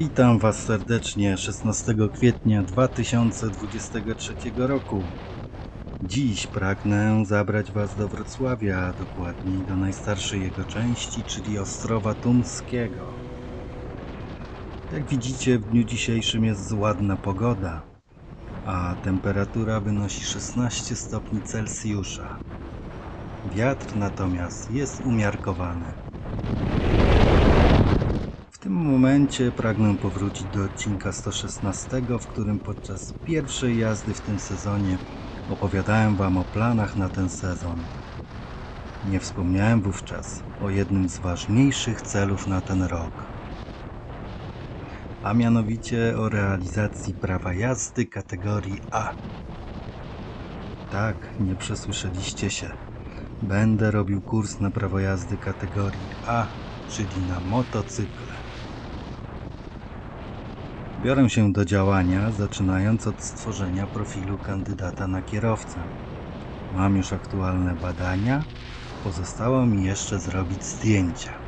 Witam Was serdecznie 16 kwietnia 2023 roku. Dziś pragnę zabrać Was do Wrocławia, a dokładniej do najstarszej jego części, czyli Ostrowa Tumskiego. Jak widzicie, w dniu dzisiejszym jest ładna pogoda, a temperatura wynosi 16 stopni Celsjusza. Wiatr natomiast jest umiarkowany. Tym momencie pragnę powrócić do odcinka 116, w którym podczas pierwszej jazdy w tym sezonie opowiadałem Wam o planach na ten sezon. Nie wspomniałem wówczas o jednym z ważniejszych celów na ten rok, a mianowicie o realizacji prawa jazdy kategorii A. Tak, nie przesłyszeliście się. Będę robił kurs na prawo jazdy kategorii A, czyli na motocykle. Biorę się do działania, zaczynając od stworzenia profilu kandydata na kierowcę. Mam już aktualne badania, pozostało mi jeszcze zrobić zdjęcia.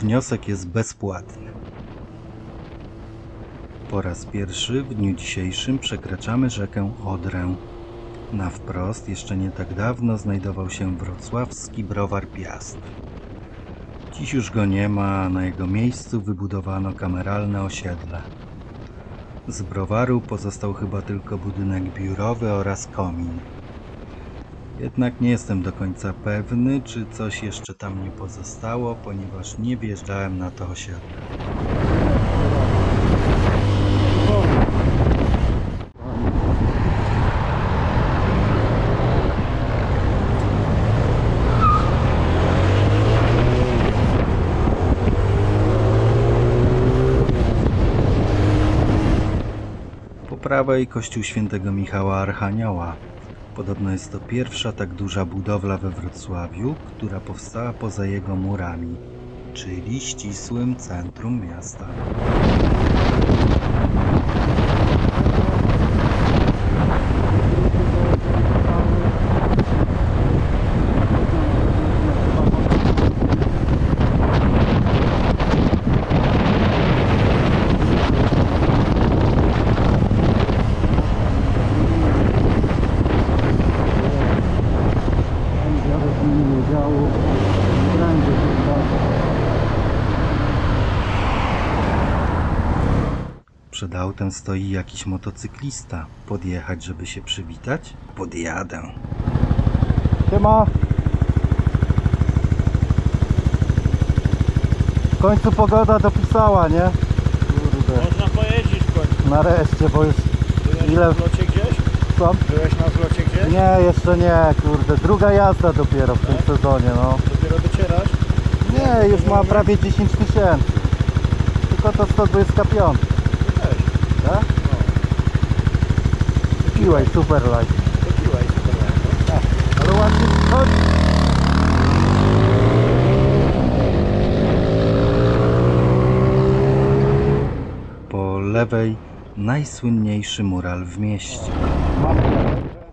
Wniosek jest bezpłatny. Po raz pierwszy w dniu dzisiejszym przekraczamy rzekę Odrę. Na wprost jeszcze nie tak dawno znajdował się wrocławski browar Piast. Dziś już go nie ma, a na jego miejscu wybudowano kameralne osiedle. Z browaru pozostał chyba tylko budynek biurowy oraz komin. Jednak nie jestem do końca pewny, czy coś jeszcze tam nie pozostało, ponieważ nie wjeżdżałem na to osiedle. Po prawej kościół świętego Michała Archanioła. Podobno jest to pierwsza tak duża budowla we Wrocławiu, która powstała poza jego murami, czyli ścisłym centrum miasta. Przed autem stoi jakiś motocyklista. Podjechać, żeby się przywitać? Podjadę. Siema. W końcu pogoda dopisała, nie? Kurde. Można pojeździć w końcu. Nareszcie, bo już Byłeś Ile? na zlocie gdzieś? co? Byłeś na zlocie gdzieś? Nie, jeszcze nie, kurde. Druga jazda dopiero w tym sezonie, no. Dopiero docierasz? Nie, już ma prawie 10 tysięcy. Tylko to 125, Weź. tak? Piłeś, super light. Kupiłeś super Ale ładnie chodź. Po lewej najsłynniejszy mural w mieście.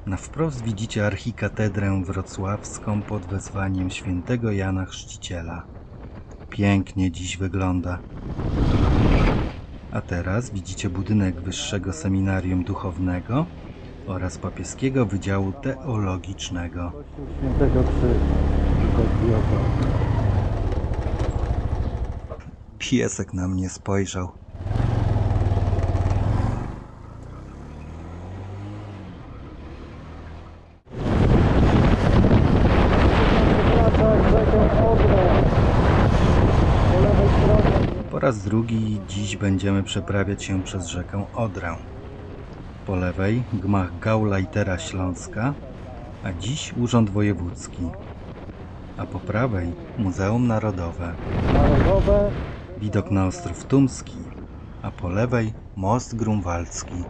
Na wprost widzicie archikatedrę wrocławską pod wezwaniem świętego Jana Chrzciciela. Pięknie dziś wygląda. A teraz widzicie budynek Wyższego Seminarium Duchownego oraz Papieskiego Wydziału Teologicznego. Piesek na mnie spojrzał. Wracać rzekę Odrę. Po lewej stronie. Po raz drugi dziś będziemy przeprawiać się przez rzekę Odrę. Po lewej gmach Gauleitera Śląska, a dziś Urząd Wojewódzki. A po prawej Muzeum Narodowe, Narodowe. widok na Ostrów Tumski, a po lewej Most Grunwaldzki.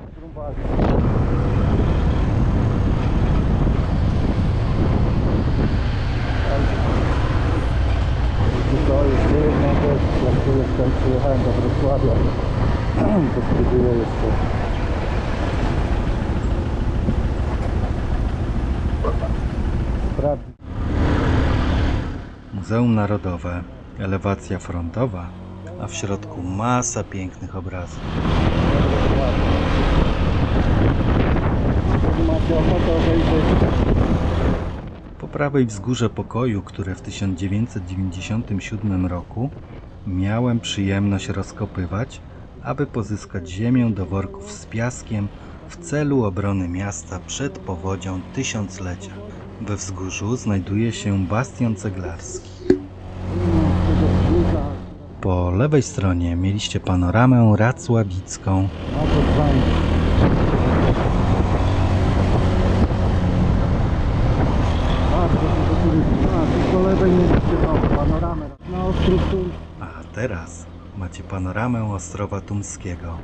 To jest jedna rzecz, jak tu jestem, przyjechałem do Wrocławia, to spróbuję jeszcze. Sprawdzić. Muzeum Narodowe, elewacja frontowa, a w środku masa pięknych obrazów. Po prawej wzgórze pokoju, które w 1997 roku miałem przyjemność rozkopywać, aby pozyskać ziemię do worków z piaskiem w celu obrony miasta przed powodzią tysiąclecia. We wzgórzu znajduje się bastion ceglarski. Po lewej stronie mieliście panoramę racławicką, na to dzwoni. Bardzo dużo turystów. A, tu po lewej mieliście tą panoramę na Ostrów Turski. a teraz macie panoramę Ostrowa Tumskiego.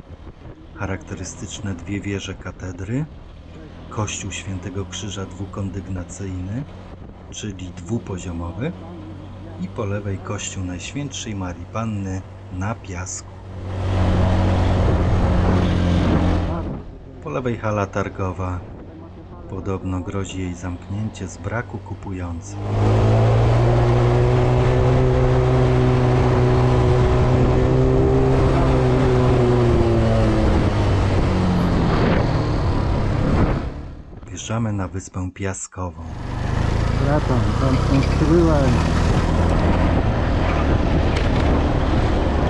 Charakterystyczne dwie wieże katedry, kościół Świętego Krzyża dwukondygnacyjny, czyli dwupoziomowy i po lewej kościół Najświętszej Marii Panny na piasku. Po lewej hala targowa. Podobno grozi jej zamknięcie z braku kupujących. Na wyspę piaskową. Wracam, tam skonstruowałem.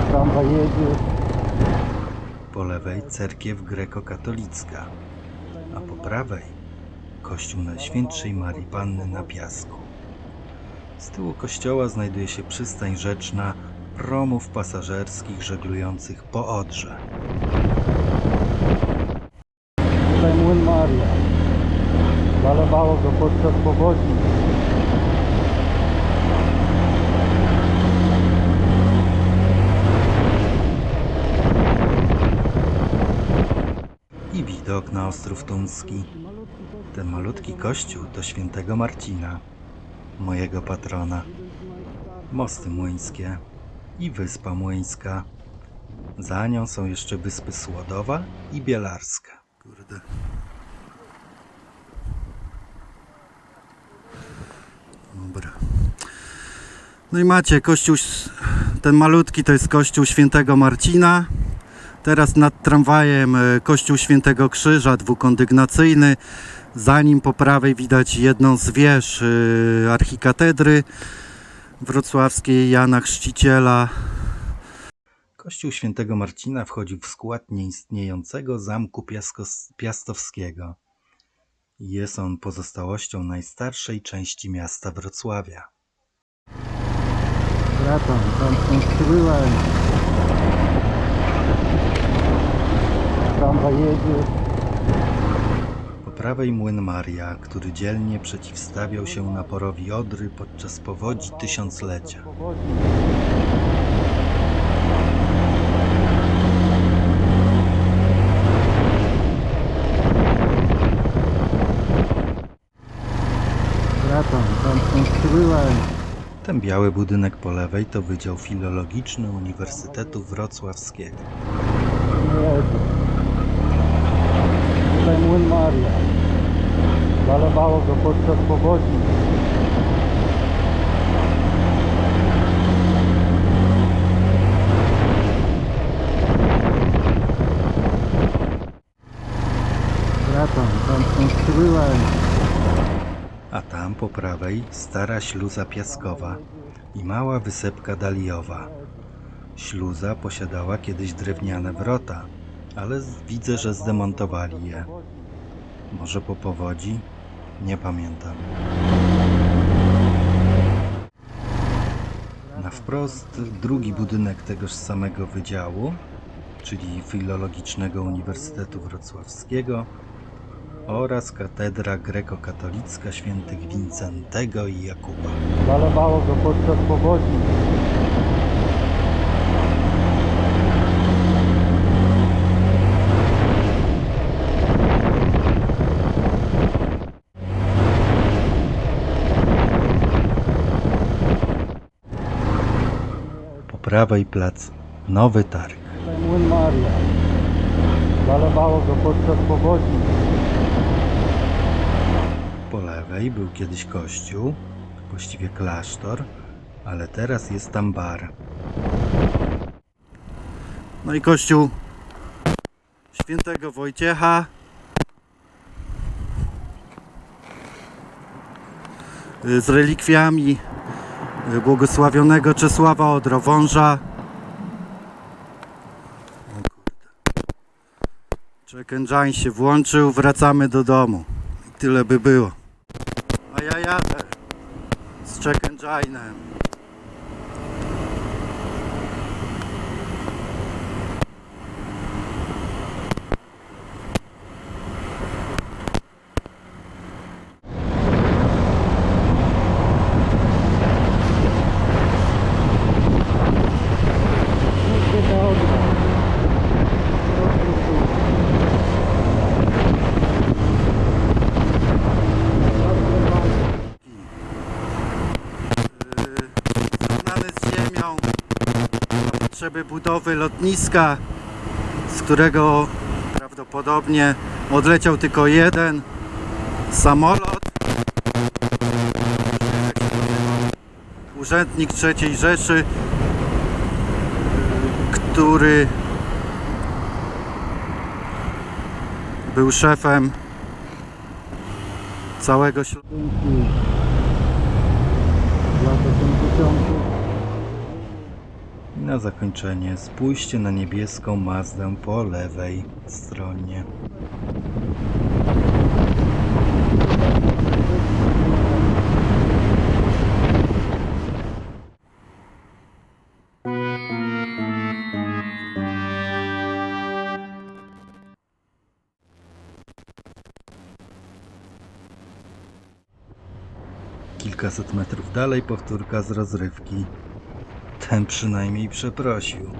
Tramwaj jedzie. Po lewej cerkiew grekokatolicka, a po prawej kościół Najświętszej Marii Panny na piasku. Z tyłu kościoła znajduje się przystań rzeczna promów pasażerskich żeglujących po Odrze. Tutaj młyn Maria. Zalewało go podczas powodzi. i widok na Ostrów Tuński. Ten malutki kościół to świętego Marcina, mojego patrona. Mosty Młyńskie i Wyspa Młyńska. Za nią są jeszcze wyspy Słodowa i Bielarska. Kurde. Dobra. No i macie kościół, ten malutki to jest kościół świętego Marcina. Teraz nad tramwajem e, kościół Świętego Krzyża dwukondygnacyjny. Za nim po prawej widać jedną z wież e, archikatedry wrocławskiej Jana Chrzciciela. Kościół Świętego Marcina wchodził w skład nieistniejącego zamku piastowskiego. Jest on pozostałością najstarszej części miasta Wrocławia. Wracam, tam jedzie. Po prawej młyn Maria, który dzielnie przeciwstawiał się naporowi Odry podczas powodzi tysiąclecia. Powodzi. Wracam, tam skonstruowałem. Ten biały budynek po lewej to Wydział Filologiczny Uniwersytetu Wrocławskiego. Jedzie. Tutaj młyn Maria. Zalewało go podczas powodzi. Wracam, tam skonstruowałem. A tam po prawej stara śluza piaskowa i mała wysepka daliowa. Śluza posiadała kiedyś drewniane wrota, ale widzę, że zdemontowali je. Może po powodzi? Nie pamiętam. Na wprost drugi budynek tegoż samego wydziału, czyli Filologicznego Uniwersytetu Wrocławskiego oraz katedra grekokatolicka świętych Wincentego i Jakuba. Zalewało go podczas powodzi. Po prawej plac Nowy Targ. Zalewało go podczas powodzi. Po lewej był kiedyś kościół, właściwie klasztor, ale teraz jest tam bar. No i kościół świętego Wojciecha. Y, Z relikwiami y, błogosławionego Czesława Odrowąża. Engine się włączył, wracamy do domu. Tyle by było. Jadę z check engine'em. zrównany z ziemią na potrzeby budowy lotniska, z którego prawdopodobnie odleciał tylko jeden samolot. Urzędnik III Rzeszy, który był szefem całego Śląska. Dzięki. Lat 80. Na zakończenie spójrzcie na niebieską Mazdę po lewej stronie. Kilkaset metrów dalej powtórka z rozrywki. Ten przynajmniej przeprosił.